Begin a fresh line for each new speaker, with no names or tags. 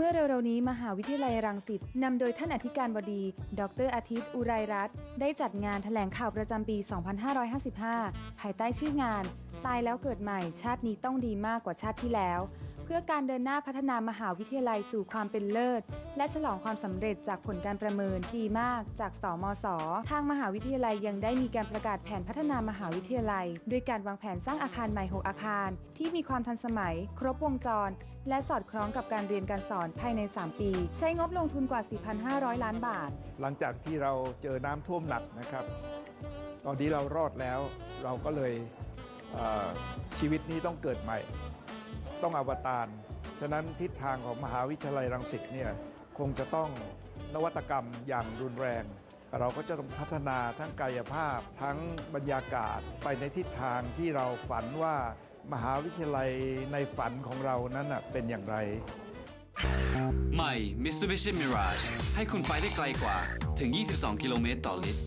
เมื่อเร็วๆนี้มหาวิทยาลัยรังสิตนำโดยท่านอธิการบดี ดรอาทิตย์ อุไรรัตน์ได้จัดงานแถลงข่าวประจำปี 2555 ภายใต้ชื่องาน ตายแล้วเกิดใหม่ ชาตินี้ต้องดีมากกว่าชาติที่แล้ว พื่อการเดินหน้าพัฒนามหาวิทยาลัยสู่ความเป็นเลิศ และฉลองความสำเร็จจากผลการประเมินดีมากจากสมศทางมหาวิทยาลัยยังได้มีการประกาศแผนพัฒนามหาวิทยาลัย ด้วยการวางแผนสร้างอาคารใหม่ 6 อาคาร ที่มีความทันสมัย ครบวงจร และสอดคล้องกับการเรียนการสอนภายใน 3 ปี ใช้งบลงทุนกว่า 4,500 ล้านบาท
หลังจากที่เราเจอน้ำท่วมหนักนะครับ ตอนนี้เรารอดแล้วเราก็เลยเชีวิตนี้ต้องเกิดใหม่ ต้องอวตาร ฉะนั้นทิศทางของมหาวิทยาลัยรังสิตเนี่ยคงจะต้องนวัตกรรมอย่างรุนแรง เราก็จะต้องพัฒนาทั้งกายภาพ ทั้งบรรยากาศไปในทิศทางที่เราฝันว่ามหาวิทยาลัยในฝันของเรานั้นเป็นอย่างไร
ใหม่ Mitsubishi Mirage ให้คุณไปได้ไกลกว่าถึง 22 กิโลเมตรต่อลิตร